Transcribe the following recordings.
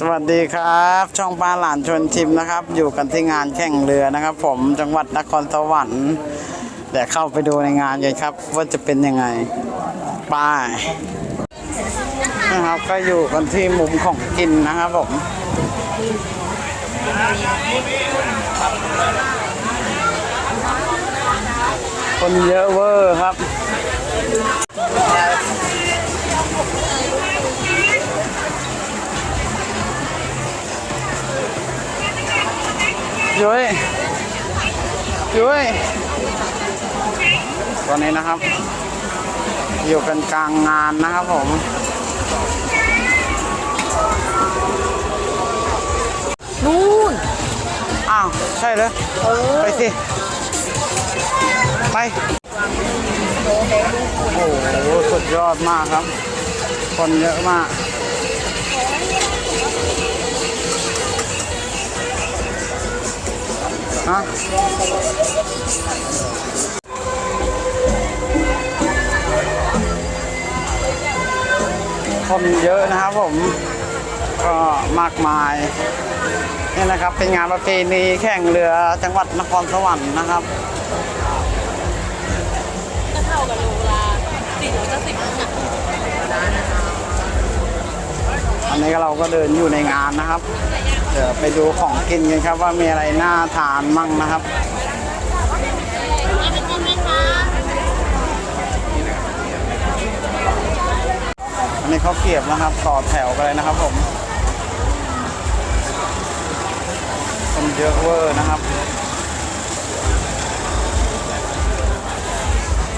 สวัสดีครับ ช่องป้าหลานชวนชิมนะครับ อยู่กันที่งานแข่งเรือนะครับ ผมจังหวัดนครสวรรค์เดี๋ยวเข้าไปดูในงานกันครับ ว่าจะเป็นยังไงป้ายนะครับก็อยู่กันที่มุมของกินนะครับผมคนเยอะเวอร์ครับ ยุ้ยยุ้ยตอนนี้นะครับ อยู่กันกลางงานนะครับผมนู่นอ้าวใช่เลยไปสิ ไป โอ้โห สุดยอดมากครับ คนเยอะมาก ฮะคนเยอะนะครับผม ก็มากมายนี่นะครับเป็นงานประเพณีแข่งเรือจังหวัดนครสวรรค์นะครับก็เท่ากับโลละสี่ร้อยเก้าสิบนะอันนี้ก็เราก็เดินอยู่ในงานนะครับเดี๋ยวไปดูของกินกันครับว่ามีอะไรน่าทานมั่งนะครับอันนี้เขาวเกรียบนะครับ ต่อแถวกันเลยนะครับผมคนเยอะเวอร์นะครับ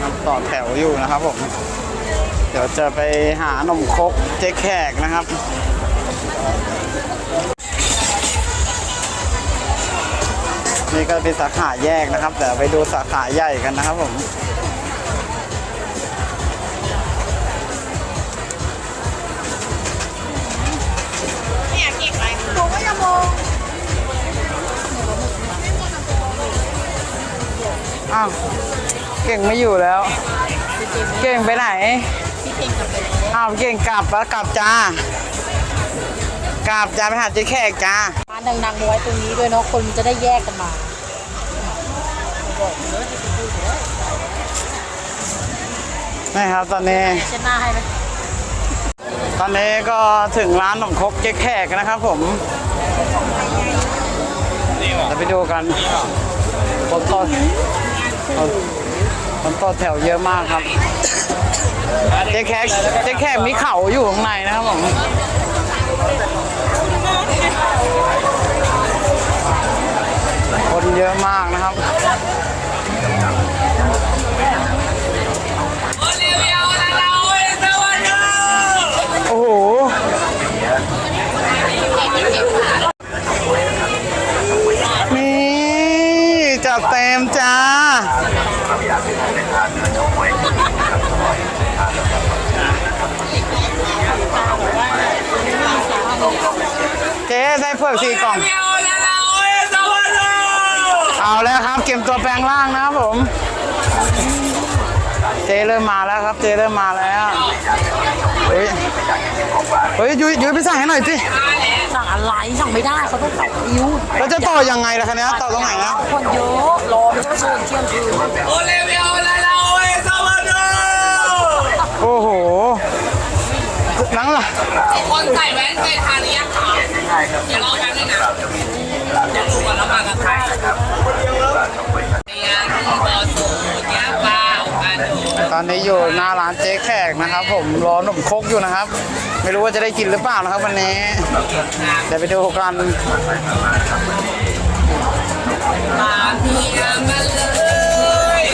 ครับต่อแถวอยู่นะครับผม เดี๋ยวจะไปหาหนมครกเจ๊แขกนะครับ นี่ก็เป็นสาขาแยกนะครับเดี๋ยวไปดูสาขาใหญ่กันนะครับผมไม่ยากกินไหมหนูก็จะมองอ้าวเก่งไม่อยู่แล้ว เก่งไปไหนพี่เก่งกับเป็นอ้าวเก่งกลับแล้วกลับจ้ากลับจ้าไปหาเจ๊แขกจ้า ร้านดังๆมไว้ตรงนี้ด้วยเนาะคนจะได้แยกกันมา นี่ครับตอนนี้เช็ดหน้าให้ไหมตอนนี้ก็ถึงร้านขนมครกเจ๊แขกนะครับผมเดี๋ยวไปดูกันคนต่อคนต่อแถวเยอะมากครับ เจ๊แขกเจ๊แขกมีเขาอยู่ข้างในนะครับผมคนเยอะมากนะครับ นี่จัดเต็มจ้า เจ๊ได้เผือกสี่กล่อง เอาแล้วครับ เก็บตัวแปลงร่างนะครับผม เจเริ่มมาแล้วครับ เจเริ่มมาแล้ว เฮ้ยเฮ้ยยุ้ยยุ้ยไปสั่งให้หน่อยสิสั่งอะไรสั่งไม่ได้เขาต้องต่อคิวแล้วจะต่อยังไงล่ะคะเนี้ยต่อตรงไหนนะคนเยอะรอไม่ต้องเชิญเที่ยงคืนโอ้โหหลังล่ะคนใส่แว่นเป็นทานิยะขาวอย่ารอแป๊บนึงนะ อนนี้อยู่หน้าร้านเจ๊แขกนะครับ ผมรอหนมครกอยู่นะครับ ไม่รู้ว่าจะได้กินหรือเปล่านะครับ วันนี้เดี๋ยวไปดูกันมาเพียงมาเลย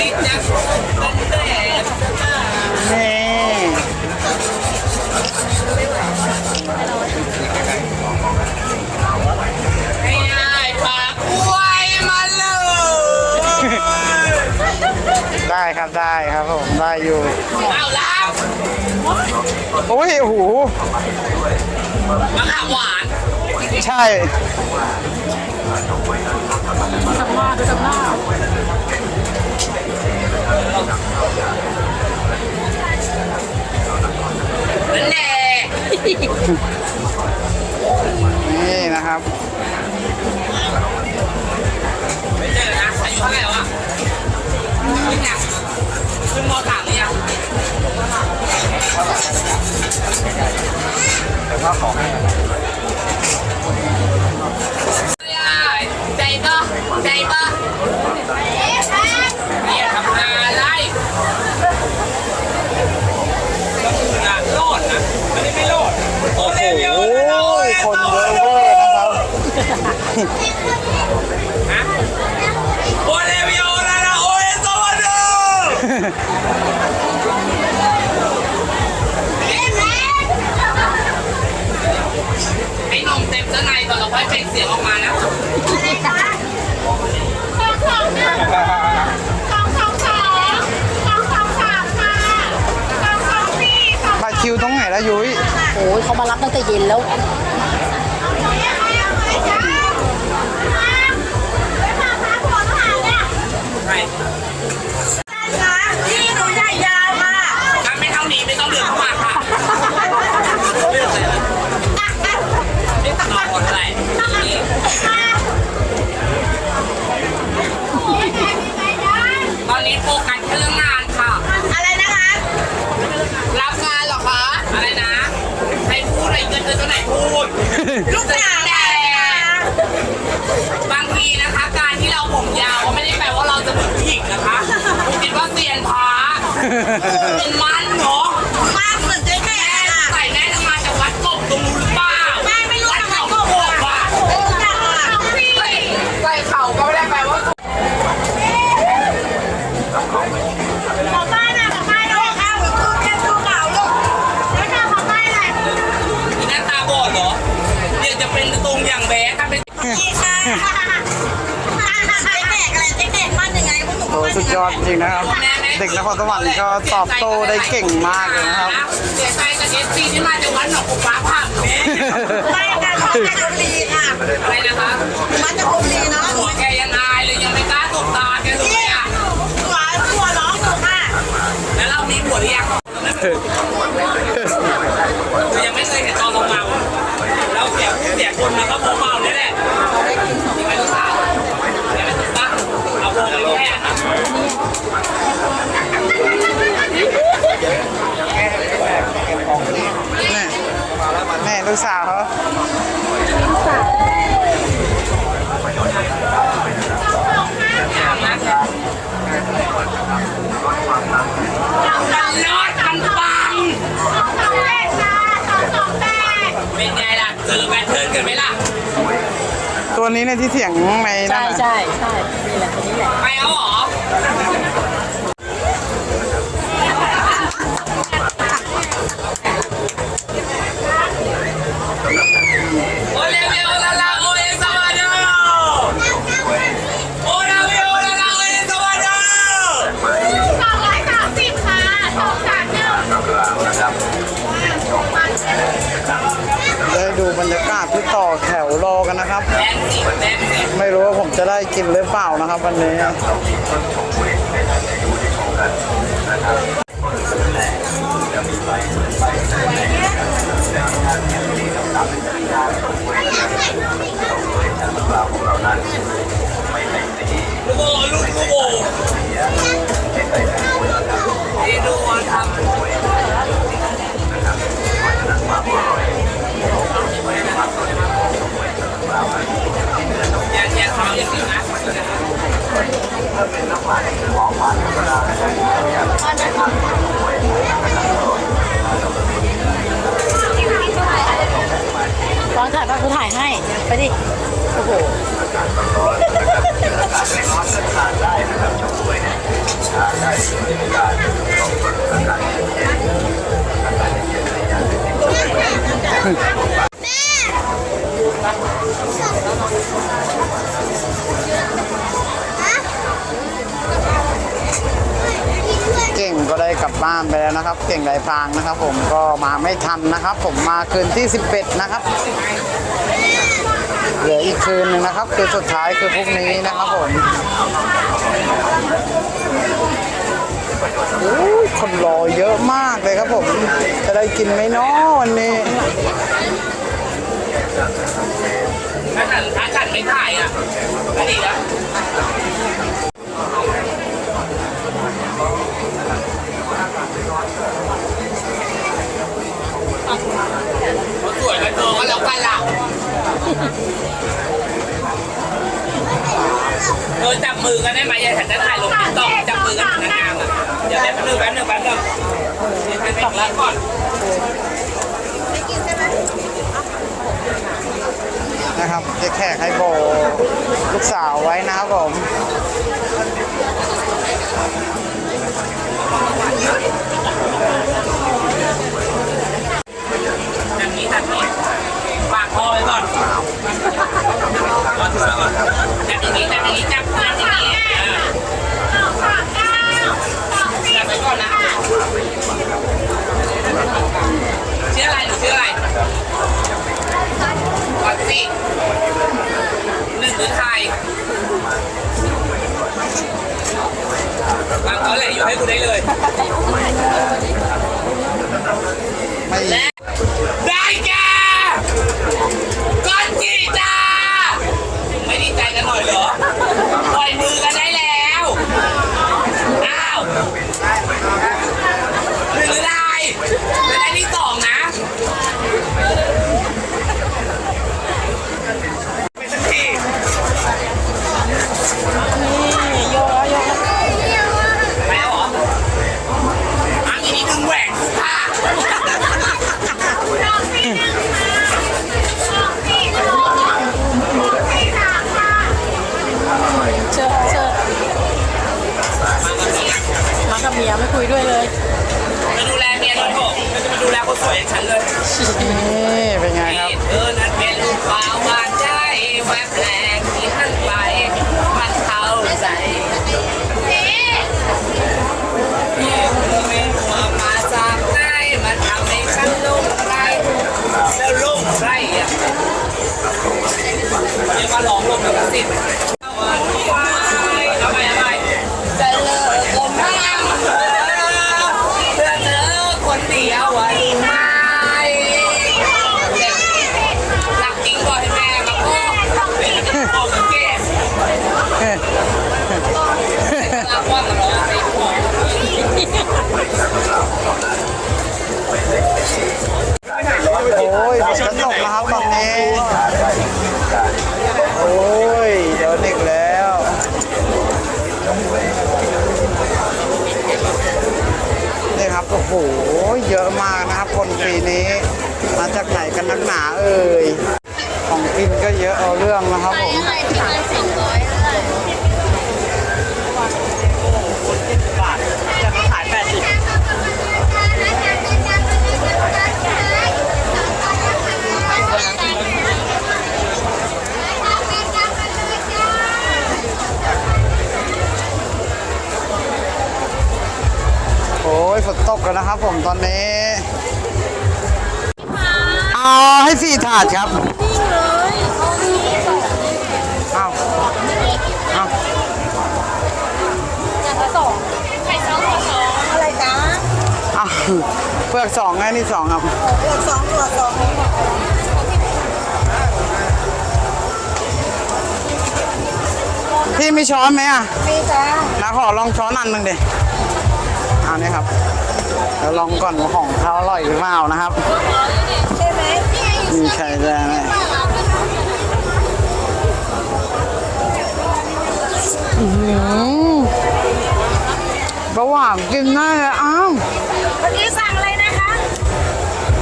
ได้ครับได้ครับผมได้อยู่เอาแล้วโอ้ยโอ้โหมะขามหวาน ใช่ ไอ้นมเต็มข้างในก่อนเราค่อยเปล่งเสียงออกมานะบัตรคิวตรงไหนละยุ้ย โอ้ยเขามารับตั้งแต่เย็นแล้ว พูดอะไรเงินเดือนตัวไหนพูด ลูกสาวแต่บางทีนะคะ การที่เราผมยาวก็ไม่ได้แปลว่าเราจะเหมือนผู้หญิงนะคะคุณคิดว่าเซียนพระเป็นมันเนาะมากเหมือนเจ๊แม่ค่ะใส่แน่จะมาจากวัดกบตรงนู้นหรือเปล่าแม่ไม่รู้วัดทำไมเขาก็กบอะรู้จักอะใส่ใส่เข่าก็ไม่ได้แปลว่า แบดถ้าเป็นนี่ค่ะเจ๊แม่อะไรเจ๊แม่บ้านยังไงพวกหนูโอ้บ้านสุยัดงไงยอดจริงนะครับ เด็กนครสวรรค์ก็ตอบโต้ได้เก่งมากเลยนะครับ เสียใจกับเอฟซีที่มาจากวัดหนองกุฟ้าผักแม่ไม่ค่ะขอจากบุรีค่ะอะไรนะคะมาจากบุรีเนาะหัวแกยังอายเลยยังไม่กล้าตบตาแกเลยนี่อะหัวหัวน้องหนูค่ะแล้วเรามีผัวหรือยังยัง ร์นกันไหมล่ะตัวนี้ในยที่เถียงในนั่ใช่นน่ะใช่ใช่นี่แหละคนนี้แหละไปเอาเหรอโอ รือเปล่านะครับวันนี้ลู ตอนถ่ายก็คือถ่ายให้ ไปดิ โอ้โหเกลับบ้านไปแล้วนะครับ เก่งไรพรางนะครับ ผมก็มาไม่ทันนะครับ ผมมาคืนที่ 11 นะครับ เหลืออีกคืนหนึ่งนะครับ คืนสุดท้ายคือพรุ่งนี้นะครับผมคนรอเยอะมากเลยครับผม จะได้กินไหมเนาะวันนี้ฉันถ้าฉันไม่ถ่ายอะก็ดีนะ เขาสวยกันเธอก็แล้วกันล่ะเออจับมือกันได้ไหมยายฉันจะถ่ายลงติ๊กต็อกจับมือกันนานๆอะเดี๋ยวแป๊บนึงแป๊บนึงแป๊บนึงเดี๋ยวฉันไปกินก่อนนะครับจ๊แขกให้โบลูกสาวไว้นะครับผม แบบนี้แบบนี้ฝากพ่อไว้ก่อนก่อนก่อนก่อนแบบ นี้แบบนี้จับแบบนี้อ่าจับไปก่อนนะชื่ออะไรหนูชื่ออะไรก่อนสิหนึ่งหรือไทยบางเขาแหละอยู่ให้กูได้เลยไม่ได้แก่ก้อนจีจ้าไม่ดีใจกันหน่อยเหรอ สวยอย่างฉันเลยนี่เป็นไงครับ เธอนั้นเป็นฟ้าวานใจแวบแรกที่หันไปมันเข้าใจเจ๊ที่เธอไม่รู้ว่ามาจากไหนมันทำให้ฉันหลงไหลแล้วหลงไหลอะเรียกว่าร้องลงแบบสิ หเยอะมากนะครับ คนปีนี้ มาจากไหนกันนักหนาเอ่ย ของกินก็เยอะเอาเรื่องนะครับผม อะไรที่มันสองร้อย ยฝนตกแล้วนะครับผมตอนนี้เอาให้สี่ถาดครับนิ่งเลยเขานิ่งสองเอาเอาอย่างละสองไข่สองหัวสองอะไรจ๊ะเอาเปลือกสองไงนี่สองครับเลือกสองตัวสองพี่มีช้อนไหมอะมีจ้านะขอลองช้อนอันหนึ่งดิเอานี่ครับเดี๋ยวลองก่อนว่าของเขาอร่อยหรือเปล่านะครับใช่ไหมมีไข่แดงไหมอื้อหือเบาหวานกินได้เลยอ้าวเมื่อกี้สั่งอะไรนะคะ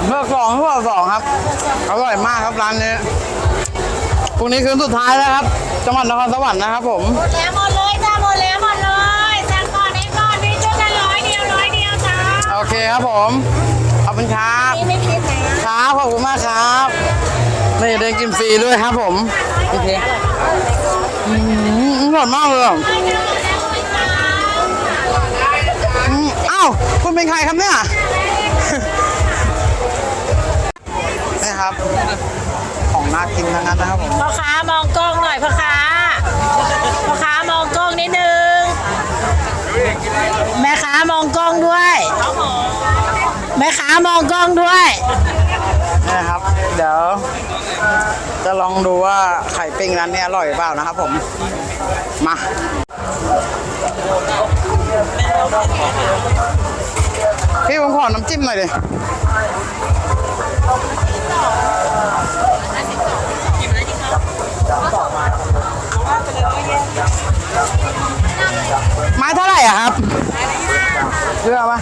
เลือกสองเลือกสองครับ อร่อยมากครับร้านนี้พรุ่งนี้คืนสุดท้ายแล้วครับ จังหวัดนครสวรรค์นะครับผม หมดแล้วหม เคครับผม ขอบคุณครับนี่ไม่คิดนะครับขอบคุณมากครับ นี่ได้กินฟรีด้วยครับผม โอเคอืมอร่อยมากเลยอะอืมอ้าว คุณเป็นใครครับเนี่ย นี่ครับ ของน่ากินทั้งนั้นนะครับผม พ่อค้ามองกล้องหน่อยพ่อค้าพ่อค้ามองกล้องนิดนึง แม่ค้ามองกล้องด้วย แม่ค้ามองกล้องด้วย นะครับ เดี๋ยว จะลองดูว่าไข่ปิ้งร้านนี้อร่อยหรือเปล่านะครับผม มา พี่ผมขอน้ำจิ้มหน่อยดิ เลือกปะ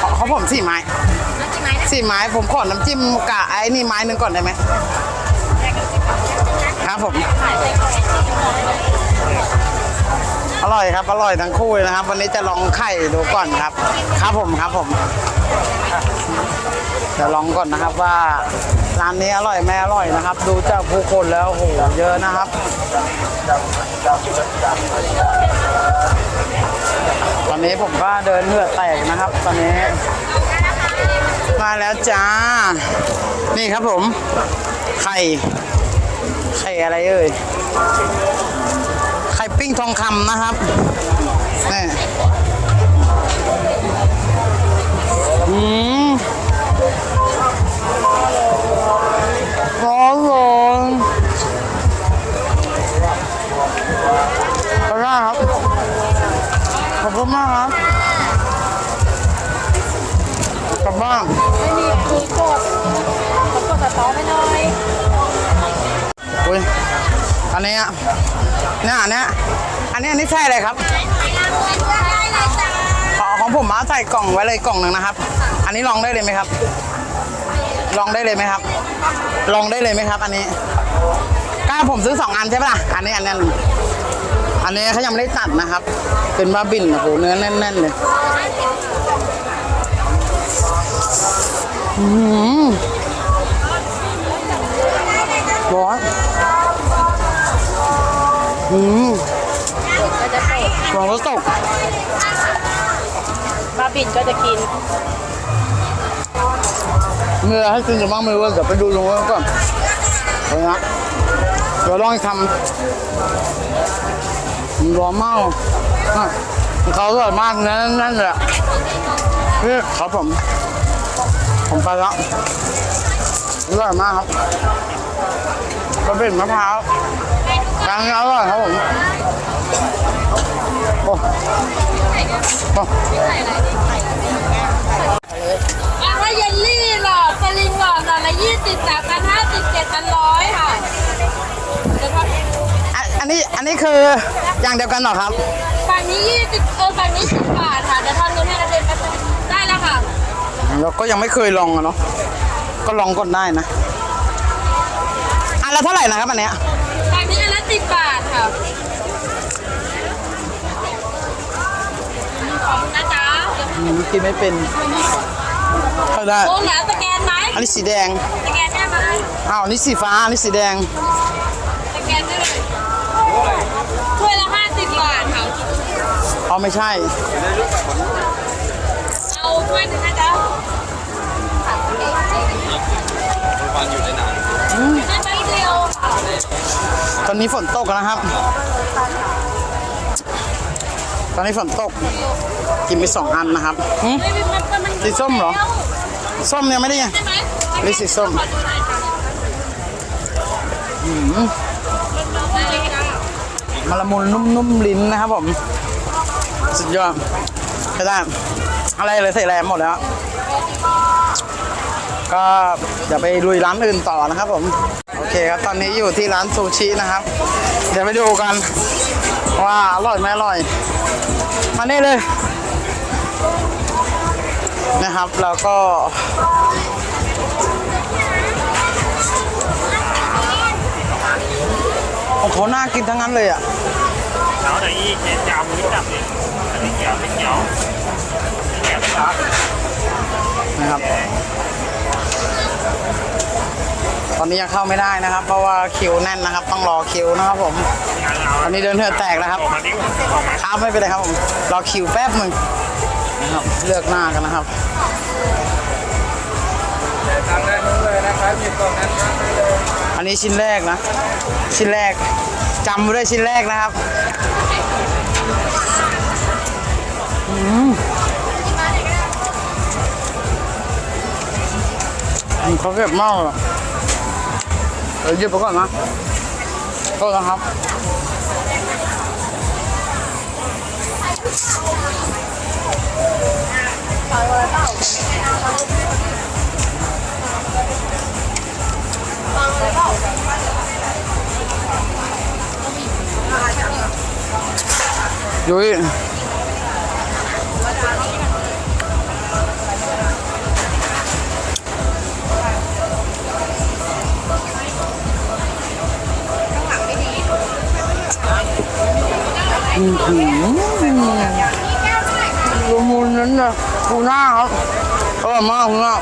ขอเขาผมสี่ไม้สี่ไม้ผมขอน้ำจิ้มกะไอ้นี่ไม้หนึ่งก่อนได้ไหมครับผม อร่อยครับ อร่อยทั้งคู่เลยนะครับ วันนี้จะลองไข่ดูก่อนครับ ครับผมครับผมจะลองก่อนนะครับว่าร้านนี้อร่อยไม่อร่อยนะครับ ดูจากผู้คนแล้วโอ้โหเยอะนะครับ ตอนนี้ผมก็เดินเหงื่อแตกนะครับ ตอนนี้ มาแล้วจ้า นี่ครับผม ไข่ ไข่อะไรเอ่ย ไข่ปิ้งทองคำนะครับนี่อืม ขอบคุณมากครับกลับบ้านไม่มีคือกดเขากดต่อไปหน่อยอุ้ยอันนี้อะเนี่ยอันเนี้ยอันนี้อันนี้ใช่เลยครับขอของผมมาใส่กล่องไว้เลยกล่องหนึ่งนะครับ อันนี้ลองได้เลยไหมครับ ลองได้เลยไหมครับ ลองได้เลยไหมครับ อันนี้กล้าผมซื้อสองอันใช่ปะล่ะอันนี้อันนี้ อันนี้อันนี้เขายังไม่ได้ตัดนะครับ เป็นบาบินโอ้โหเนื้อแน่นๆเลยอืมร้อนอืมก็จะเปิดร้อนแล้วตกบาบินก็จะกินเมื่อให้กินจะบ้างไม่รู้ว่าเดี๋ยวไปดูตรงนู้นก่อนเดี๋ยวนะเดี๋ยวลองทำมัน ร้อนมากอะเขาอร่อยมากนั่นนั่นแหละนี่ครับผม ผมไปแล้วอร่อยมากครับกระเป็นมะพร้าวกลางอร่อยครับผมโอ้โอ้ นอันนี้อันนี้คืออย่างเดียวกันเหรอครับ ฝั่งนี้ยี่สิบเออฝั่งนี้สิบบาทค่ะเดี๋ยวทอนเงินให้นักเรียนแป๊บนึงได้แล้วค่ะ เราก็ยังไม่เคยลองอะเนาะก็ลองก่อนได้นะอันละเท่าไหร่นะครับอันเนี้ยฝั่งนี้อันละสิบบาทค่ะขอบคุณนะจ๊ะอืมกินไม่เป็นเข้าได้โอ้เหลือสแกนไหมอันนี้สีแดงสแกนได้ไหมอ้าวอันนี้สีฟ้าอันนี้สีแดง สแกนได้เลยถ้วยละห้าสิบบาทค่ะ อ๋อไม่ใช่ เอาถ้วยหนึงนะจ๊ะให้แป๊บเดียวค่ะตอนนี้ฝนตกนะครับ ตอนนี้ฝนตก กินไปสองอันนะครับหึ ไม่มันมันมันสีส้มเหรอ ส้มเนี่ยไม่ได้ไง ใช่ไหมนี่สีส้ม ขอดูหน่อยค่ะได้เลยค่ะมะละมุนนุ่มๆลิ้นนะครับผมสุด ยอดใช่ได้อะไรเลยใส่แรมหมดแล้ว ก็เดี๋ยวไปลุยร้านอื่นต่อนะครับผม โอเคครับ ตอนนี้อยู่ที่ร้านซูชินะครับ เดี๋ยวไปดูกัน ว่าอร่อยไหมอร่อย มานี่เลย นะครับ แล้วก็ของเขาน่ากินทั้งนั้นเลยอะ Đó là y chè chào với đập đi. Là đi kẹo bánh nhỏ. Đi kẹo bánh nhỏ. นะครับตอนนี้ยังเข้าไม่ได้นะครับ เพราะว่าคิวแน่นนะครับ ต้องรอคิวนะครับผมตอนนี้เดินเถื่อแตกแล้วครับ Còn mà nếu còn mà ครับไม่เป็นไรครับผมรอคิวแป๊บหนึ่งนะครับเลือกหน้ากันนะครับอันนี้ชิ้นแรกนะ ชิ้นแรก จำไว้ด้วยชิ้นแรกนะครับอืมเขาเก็บมากเลยเดี๋ยวหยิบไปก่อนนะโทษนะครับ ยุ้ยอื้อหือลนั้นนะทูน่าครับอร่อยมากทูน่า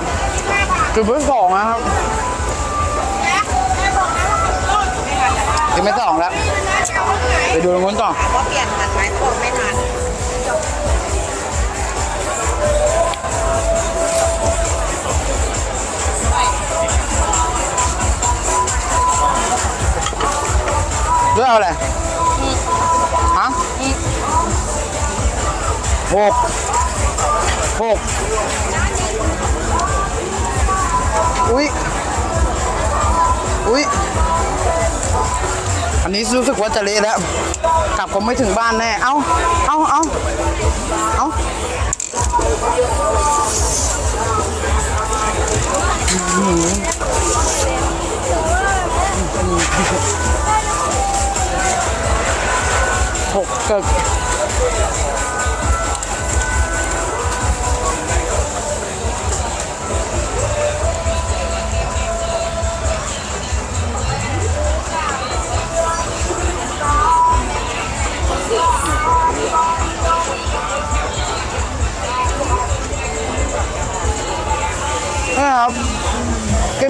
กินไปสองนะครับกินไปสองแล้ว ไปดูตรงนู้นต่อว่าเปลี่ยนทันไหม ไม่ทันเลือกเอาอะไรฮะหกหกอุ้ยอุ้ย อันนี้รู้สึกว่าจะเละแล้ว กลับคงไม่ถึงบ้านแน่ เอาเอาเอาเอาหกเกิด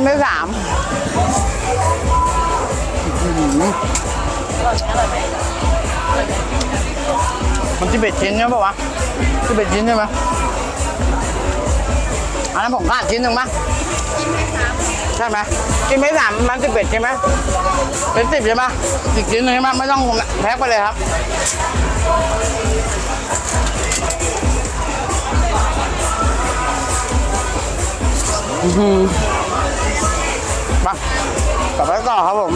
กินไปสามมันที่เบ็ดชิ้นใช่ป่าวะที่เบ็ดชิ้นใช่ไหมอันนั้นผมขาดชิ้นหนึ่งมั้ยใช่ไหมกินไปสามมันสิบเอ็ดใช่ไหมเป็นสิบใช่ไหมอีกชิ้นหนึ่งใช่ไหมไม่ต้องแพ็คไปเลยครับอือ มากลับไปต่อครับผม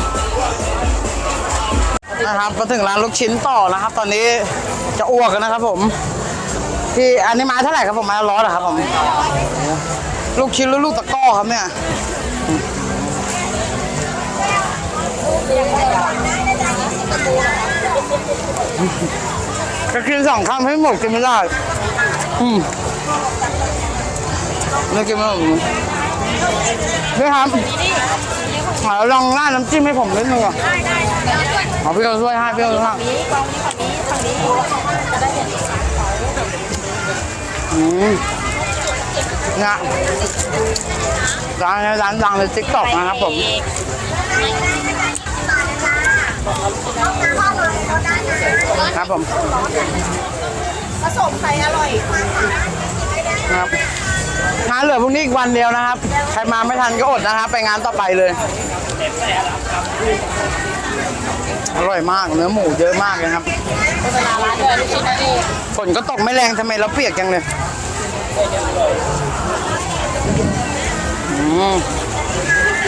นะครับมาถึงร้านลูกชิ้นต่อนะครับ ตอนนี้จะอ้วกกันนะครับ ผมที่อันนี้มาเท่าไหร่ครับผมมาร้อยเหรอครับผมลูกชิ้นหรือลูกตะก้อครับเนี่ยก็กินสองคำให้หมดกินไม่ได้อืมไม่กินไม่หมด นี่ครับขอลองราดน้ำจิ้มให้ผมนิดนึงอะเอาพี่เอาช่วยให้พี่เอาช่วยให้อืมเนี่ยร้านนี้ร้านดังในติ๊กต็อกนะครับผมครับผมผสมไข่อร่อย ครับงานเหลือพรุ่งนี้อีกวันเดียวนะครับ ใครมาไม่ทันก็อดนะครับ ไปงานต่อไปเลย อร่อยมากเนื้อหมูเยอะมากเลยครับฝนก็ตกไม่แรงทำไมเราเปียกจังเลย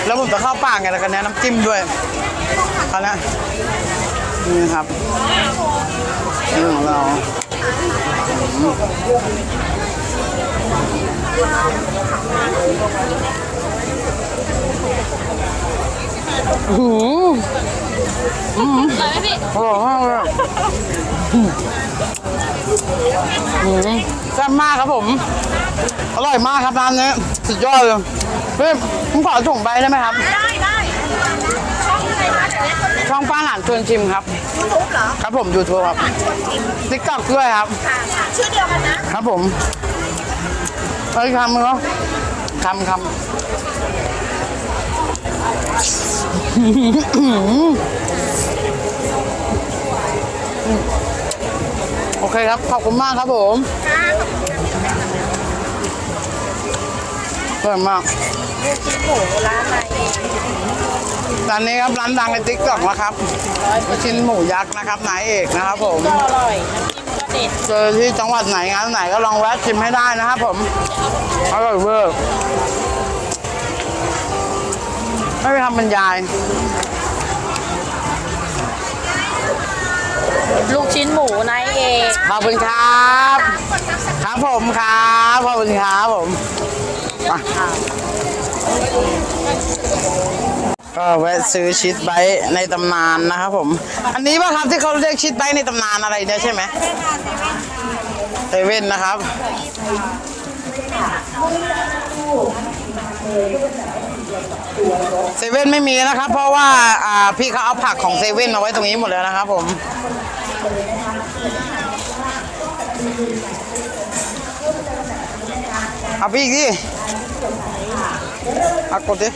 แล้วผมจะเข้าปากไงแล้วกันนี้ยน้ำจิ้มด้วยเอานะนี่ครับนี่ของเรา อืมอืมอร่อยมากเลยอะอืมแซ่บมากครับผม อร่อยมากครับร้านนี้สุดยอดเลยเฮ้ยผมขอถุงใบได้ไหมครับ ได้ได้ช่องอะไรนะเดี๋ยวนี้คนช่องป้าหลานชวนชิมครับ ยูทูบเหรอครับผมยูทูบครับชวนกินติ๊กต็อกด้วยครับ ค่ะชื่อเดียวกันนะครับผม เอ้ยคำเนาะคำคำโอเคครับ ขอบคุณมากครับผมเพิ่มมากชิ้นหมูร้านไหนร้านนี้ครับร้านดังในติ๊กต็อกนะครับลูกชิ้นหมูยักษ์นะครับนายเอกนะครับผมอร่อย จิ้มก็เด็ดเจอที่จังหวัดไหนงานไหนก็ลองแวะชิมให้ได้นะครับผมอร่อยเวอร์ไม่ไปทำบรรยาย ลูกชิ้นหมูนายเอกขอบคุณครับ ครับผมครับขอบคุณครับผมมา ก็แวะซื้อชีสไบต์ในตำนานนะครับผม อันนี้ป่ะครับที่เขาเรียกชีสไบต์ในตำนานอะไรเนี่ยใช่ไหมเซเว่นนะครับเซเว่นไม่มีนะครับ เพราะว่าอ่าพี่เขาเอาผักของเซเว่นมาไว้ตรงนี้หมดแล้วนะครับผมเอาพี่อีกดิเอากดดิ